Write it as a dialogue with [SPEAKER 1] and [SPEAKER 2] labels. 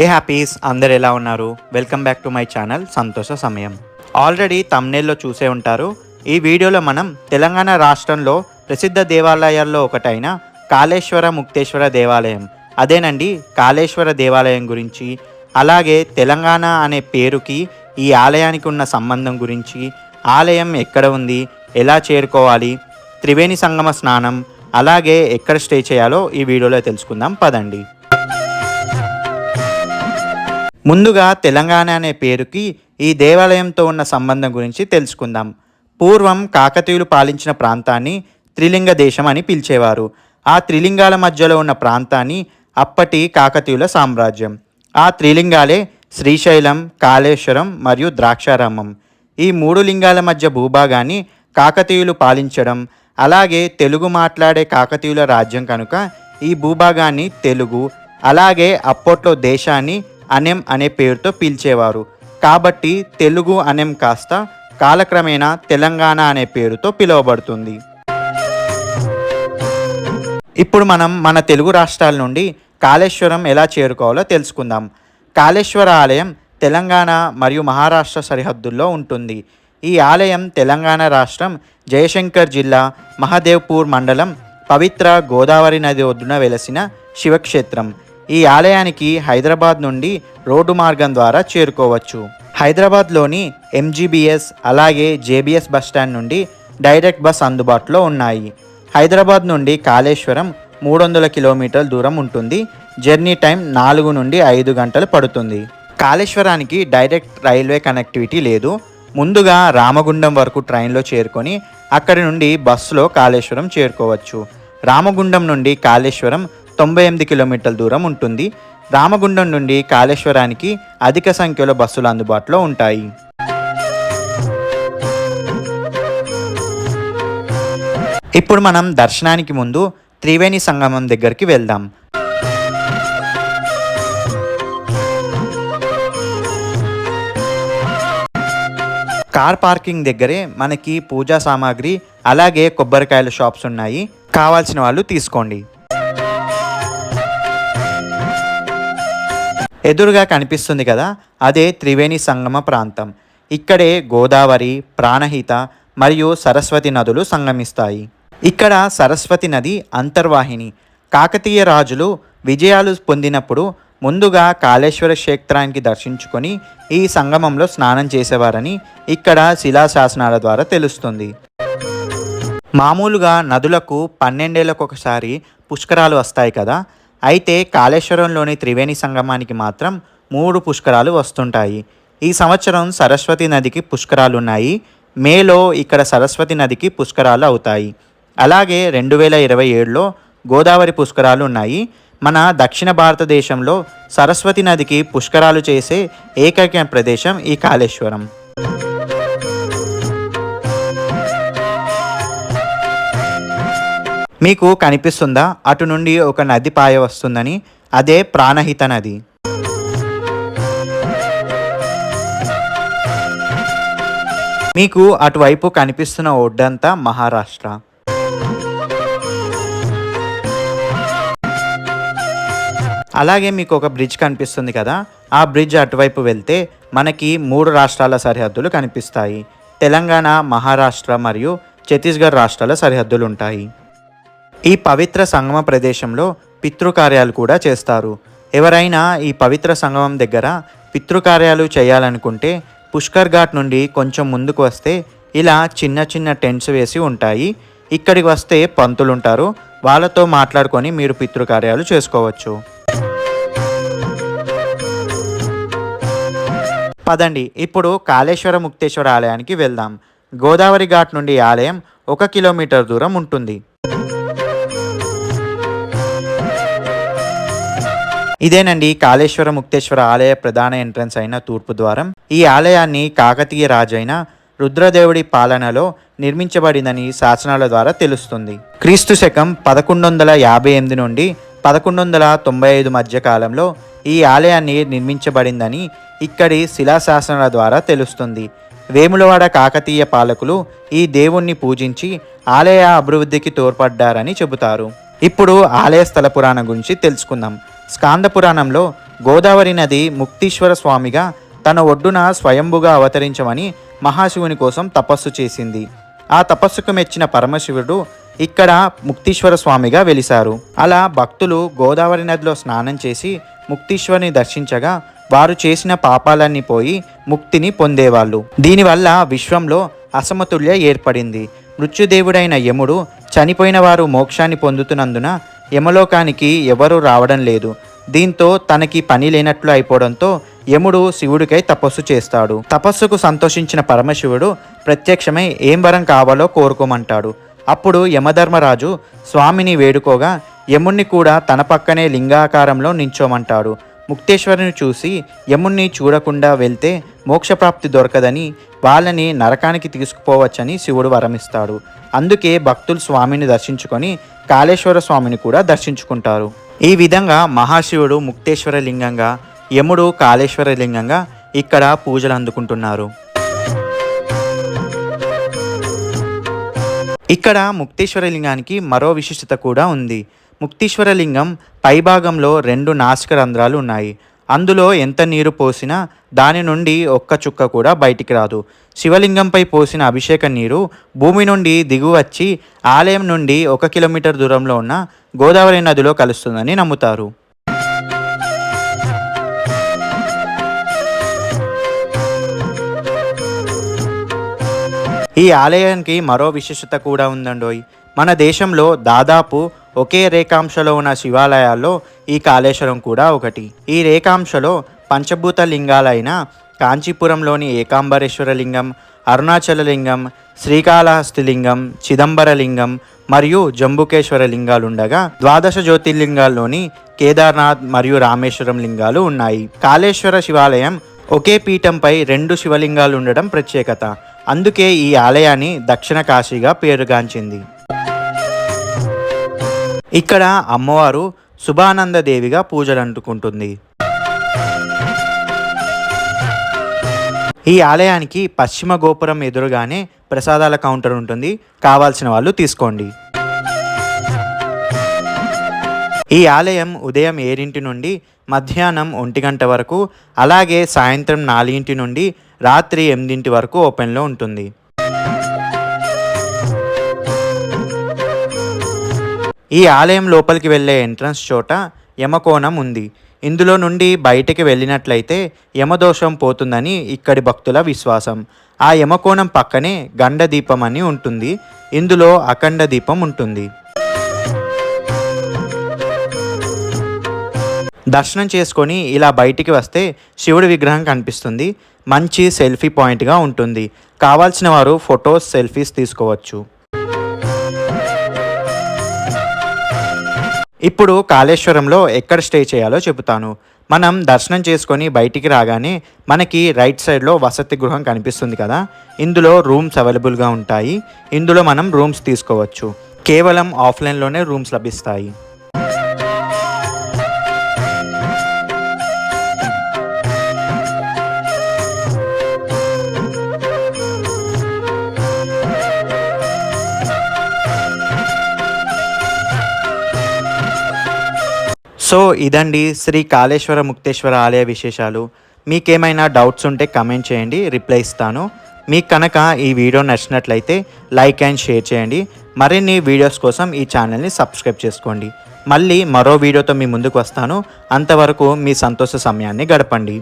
[SPEAKER 1] ఏ happies అందరు ఎలా ఉన్నారు? Welcome back to my channel సంతోష సమయం. ఆల్రెడీ తమ్నేల్లో చూసే ఉంటారు ఈ వీడియోలో మనం తెలంగాణ రాష్ట్రంలో ప్రసిద్ధ దేవాలయాల్లో ఒకటైన కాళేశ్వర ముక్తేశ్వర దేవాలయం అదేనండి కాళేశ్వర దేవాలయం గురించి అలాగే తెలంగాణ అనే పేరుకి ఈ ఆలయానికి ఉన్న సంబంధం గురించి ఆలయం ఎక్కడ ఉంది ఎలా చేరుకోవాలి త్రివేణి సంగమ స్నానం అలాగే ఎక్కడ స్టే చేయాలో ఈ వీడియోలో తెలుసుకుందాం పదండి. ముందుగా తెలంగాణ అనే పేరుకి ఈ దేవాలయంతో ఉన్న సంబంధం గురించి తెలుసుకుందాం. పూర్వం కాకతీయులు పాలించిన ప్రాంతాన్ని త్రిలింగ దేశం అని పిలిచేవారు. ఆ త్రిలింగాల మధ్యలో ఉన్న ప్రాంతాన్ని అప్పటి కాకతీయుల సామ్రాజ్యం. ఆ త్రిలింగాలే శ్రీశైలం కాళేశ్వరం మరియు ద్రాక్షారామం. ఈ మూడు లింగాల మధ్య భూభాగాన్ని కాకతీయులు పాలించడం అలాగే తెలుగు మాట్లాడే కాకతీయుల రాజ్యం కనుక ఈ భూభాగాన్ని తెలుగు అలాగే అప్పట్లో దేశాన్ని అనెం అనే పేరుతో పిలిచేవారు. కాబట్టి తెలుగు అనెం కాస్త కాలక్రమేణా తెలంగాణ అనే పేరుతో పిలువబడుతుంది. ఇప్పుడు మనం మన తెలుగు రాష్ట్రాల నుండి కాళేశ్వరం ఎలా చేరుకోవాలో తెలుసుకుందాం. కాళేశ్వర ఆలయం తెలంగాణ మరియు మహారాష్ట్ర సరిహద్దుల్లో ఉంటుంది. ఈ ఆలయం తెలంగాణ రాష్ట్రం జయశంకర్ జిల్లా మహదేవ్పూర్ మండలం పవిత్ర గోదావరి నది ఒడ్డున వెలసిన శివక్షేత్రం. ఈ ఆలయానికి హైదరాబాద్ నుండి రోడ్డు మార్గం ద్వారా చేరుకోవచ్చు. హైదరాబాద్లోని ఎంజీబీఎస్ అలాగే జేబీఎస్ బస్టాండ్ నుండి డైరెక్ట్ బస్ అందుబాటులో ఉన్నాయి. హైదరాబాద్ నుండి కాళేశ్వరం మూడు వందల కిలోమీటర్ల దూరం ఉంటుంది. జర్నీ టైం నాలుగు నుండి ఐదు గంటలు పడుతుంది. కాళేశ్వరానికి డైరెక్ట్ రైల్వే కనెక్టివిటీ లేదు. ముందుగా రామగుండం వరకు ట్రైన్లో చేరుకొని అక్కడి నుండి బస్సులో కాళేశ్వరం చేరుకోవచ్చు. రామగుండం నుండి కాళేశ్వరం తొంభై ఎనిమిది కిలోమీటర్ల దూరం ఉంటుంది. రామగుండం నుండి కాళేశ్వరానికి అధిక సంఖ్యలో బస్సులు అందుబాటులో ఉంటాయి. ఇప్పుడు మనం దర్శనానికి ముందు త్రివేణి సంగమం దగ్గరికి వెళ్దాం. కార్ పార్కింగ్ దగ్గరే మనకి పూజా సామాగ్రి అలాగే కొబ్బరికాయల షాప్స్ ఉన్నాయి. కావాల్సిన వాళ్ళు తీసుకోండి. ఎదురుగా కనిపిస్తుంది కదా అదే త్రివేణి సంగమ ప్రాంతం. ఇక్కడే గోదావరి ప్రాణహిత మరియు సరస్వతి నదులు సంగమిస్తాయి. ఇక్కడ సరస్వతి నది అంతర్వాహిని. కాకతీయ రాజులు విజయాలు పొందినప్పుడు ముందుగా కాళేశ్వర క్షేత్రానికి దర్శించుకొని ఈ సంగమంలో స్నానం చేసేవారని ఇక్కడ శిలాశాసనాల ద్వారా తెలుస్తుంది. మామూలుగా నదులకు పన్నెండేళ్ళకు ఒకసారి పుష్కరాలు వస్తాయి కదా. అయితే కాళేశ్వరంలోని త్రివేణి సంగమానికి మాత్రం మూడు పుష్కరాలు వస్తుంటాయి. ఈ సంవత్సరం సరస్వతి నదికి పుష్కరాలు ఉన్నాయి మేలో ఇక్కడ సరస్వతి నదికి పుష్కరాలు అవుతాయి. అలాగే రెండు వేల ఇరవై ఏడులో గోదావరి పుష్కరాలు ఉన్నాయి. మన దక్షిణ భారతదేశంలో సరస్వతి నదికి పుష్కరాలు చేసే ఏకైక ప్రదేశం ఈ కాళేశ్వరం. మీకు కనిపిస్తుందా? అటు నుండి ఒక నది పాయ వస్తుందని. అదే ప్రాణహిత నది. మీకు అటువైపు కనిపిస్తున్న ఒడ్డంతా మహారాష్ట్ర. అలాగే మీకు ఒక బ్రిడ్జ్ కనిపిస్తుంది కదా ఆ బ్రిడ్జ్ అటువైపు వెళ్తే మనకి మూడు రాష్ట్రాల సరిహద్దులు కనిపిస్తాయి. తెలంగాణ మహారాష్ట్ర మరియు ఛత్తీస్గఢ్ రాష్ట్రాల సరిహద్దులు ఉంటాయి. ఈ పవిత్ర సంగమ ప్రదేశంలో పితృకార్యాలు కూడా చేస్తారు. ఎవరైనా ఈ పవిత్ర సంగమం దగ్గర పితృకార్యాలు చేయాలనుకుంటే పుష్కర్ ఘాట్ నుండి కొంచెం ముందుకు వస్తే ఇలా చిన్న చిన్న టెంట్స్ వేసి ఉంటాయి. ఇక్కడికి వస్తే పంతులుంటారు. వాళ్ళతో మాట్లాడుకొని మీరు పితృకార్యాలు చేసుకోవచ్చు. పదండి. ఇప్పుడు కాళేశ్వర ముక్తేశ్వర ఆలయానికి వెళ్దాం. గోదావరి ఘాట్ నుండి ఆలయం ఒక కిలోమీటర్ దూరం ఉంటుంది. ఇదేనండి కాళేశ్వర ముక్తేశ్వర ఆలయ ప్రధాన ఎంట్రన్స్ అయిన తూర్పు ద్వారం. ఈ ఆలయాన్ని కాకతీయ రాజైన రుద్రదేవుడి పాలనలో నిర్మించబడిందని శాసనాల ద్వారా తెలుస్తుంది. క్రీస్తు శకం పదకొండు వందల యాభై ఎనిమిది నుండి పదకొండు వందల తొంభై ఐదు మధ్య కాలంలో ఈ ఆలయాన్ని నిర్మించబడిందని ఇక్కడి శిలాశాసనాల ద్వారా తెలుస్తుంది. వేములవాడ కాకతీయ పాలకులు ఈ దేవుణ్ణి పూజించి ఆలయ అభివృద్ధికి తోడ్పడ్డారని చెబుతారు. ఇప్పుడు ఆలయ స్థల పురాణం గురించి తెలుసుకుందాం. స్కాంద పురాణంలో గోదావరి నది ముక్తీశ్వర స్వామిగా తన ఒడ్డున స్వయంభుగా అవతరించమని మహాశివుని కోసం తపస్సు చేసింది. ఆ తపస్సుకు మెచ్చిన పరమశివుడు ఇక్కడ ముక్తీశ్వర స్వామిగా వెలిశారు. అలా భక్తులు గోదావరి నదిలో స్నానం చేసి ముక్తీశ్వరుని దర్శించగా వారు చేసిన పాపాలన్నీ పోయి ముక్తిని పొందేవాళ్ళు. దీనివల్ల విశ్వంలో అసమతుల్య ఏర్పడింది. మృత్యుదేవుడైన యముడు చనిపోయిన వారు మోక్షాన్ని పొందుతున్నందున యమలోకానికి ఎవరూ రావడం లేదు. దీంతో తనకి పని లేనట్లు అయిపోవడంతో యముడు శివుడికై తపస్సు చేస్తాడు. తపస్సుకు సంతోషించిన పరమశివుడు ప్రత్యక్షమై ఏం వరం కావాలో కోరుకోమంటాడు. అప్పుడు యమధర్మరాజు స్వామిని వేడుకోగా యముణ్ణి కూడా తన పక్కనే లింగాకారంలో నించోమంటాడు. ముక్తేశ్వరుని చూసి యముణ్ణి చూడకుండా వెళ్తే మోక్షప్రాప్తి దొరకదని వాళ్ళని నరకానికి తీసుకుపోవచ్చని శివుడు వరమిస్తాడు. అందుకే భక్తులు స్వామిని దర్శించుకొని కాళేశ్వర స్వామిని కూడా దర్శించుకుంటారు. ఈ విధంగా మహాశివుడు ముక్తేశ్వర లింగంగా యముడు కాళేశ్వర లింగంగా ఇక్కడ పూజలు అందుకుంటున్నారు. ఇక్కడ ముక్తేశ్వర లింగానికి మరో విశిష్టత కూడా ఉంది. ముక్తీశ్వరలింగం పైభాగంలో రెండు నాసిక రంధ్రాలు ఉన్నాయి. అందులో ఎంత నీరు పోసినా దాని నుండి ఒక్క చుక్క కూడా బయటికి రాదు. శివలింగంపై పోసిన అభిషేక నీరు భూమి నుండి దిగువచ్చి ఆలయం నుండి ఒక కిలోమీటర్ దూరంలో ఉన్న గోదావరి నదిలో కలుస్తుందని నమ్ముతారు. ఈ ఆలయానికి మరో విశిష్టత కూడా ఉందండోయ్. మన దేశంలో దాదాపు ఒకే రేఖాంశలో ఉన్న శివాలయాల్లో ఈ కాళేశ్వరం కూడా ఒకటి. ఈ రేఖాంశలో పంచభూత లింగాలైన కాంచీపురంలోని ఏకాంబరేశ్వర లింగం అరుణాచల లింగం శ్రీకాళహస్తి లింగం చిదంబర లింగం మరియు జంబుకేశ్వర లింగాలుండగా ద్వాదశ జ్యోతిర్లింగాల్లోని కేదార్నాథ్ మరియు రామేశ్వరం లింగాలు ఉన్నాయి. కాళేశ్వర శివాలయం ఒకే పీఠంపై రెండు శివలింగాలు ఉండడం ప్రత్యేకత. అందుకే ఈ ఆలయాన్ని దక్షిణ కాశీగా పేరుగాంచింది. ఇక్కడ అమ్మవారు శుభానందదేవిగా పూజలు అంటుకుంటుంది ఈ ఆలయానికి పశ్చిమ గోపురం ఎదురుగానే ప్రసాదాల కౌంటర్ ఉంటుంది. కావాల్సిన వాళ్ళు తీసుకోండి. ఈ ఆలయం ఉదయం ఏడింటి నుండి మధ్యాహ్నం ఒంటి గంట వరకు అలాగే సాయంత్రం నాలుగింటి నుండి రాత్రి ఎనిమిదింటి వరకు ఓపెన్లో ఉంటుంది. ఈ ఆలయం లోపలికి వెళ్ళే ఎంట్రన్స్ చోట యమకోణం ఉంది. ఇందులో నుండి బయటికి వెళ్ళినట్లయితే యమదోషం పోతుందని ఇక్కడి భక్తుల విశ్వాసం. ఆ యమకోణం పక్కనే గండ దీపం అని ఉంటుంది. ఇందులో అఖండ దీపం ఉంటుంది. దర్శనం చేసుకొని ఇలా బయటికి వస్తే శివుడి విగ్రహం కనిపిస్తుంది. మంచి సెల్ఫీ పాయింట్గా ఉంటుంది. కావాల్సిన వారు ఫొటోస్ సెల్ఫీస్ తీసుకోవచ్చు. ఇప్పుడు కాళేశ్వరంలో ఎక్కడ స్టే చేయాలో చెబుతాను. మనం దర్శనం చేసుకొని బయటికి రాగానే మనకి రైట్ సైడ్లో వసతి గృహం కనిపిస్తుంది కదా. ఇందులో రూమ్స్ అవైలబుల్గా ఉంటాయి. ఇందులో మనం రూమ్స్ తీసుకోవచ్చు. కేవలం ఆఫ్లైన్లోనే రూమ్స్ లభిస్తాయి. సో ఇదండి శ్రీ కాళేశ్వర ముక్తేశ్వర ఆలయ విశేషాలు. మీకేమైనా డౌట్స్ ఉంటే కమెంట్ చేయండి రిప్లై ఇస్తాను. మీకు కనుక ఈ వీడియో నచ్చినట్లయితే లైక్ అండ్ షేర్ చేయండి. మరిన్ని వీడియోస్ కోసం ఈ ఛానల్ని సబ్స్క్రైబ్ చేసుకోండి. మళ్ళీ మరో వీడియోతో మీ ముందుకు వస్తాను. అంతవరకు మీ సంతోష సమయాన్ని గడపండి.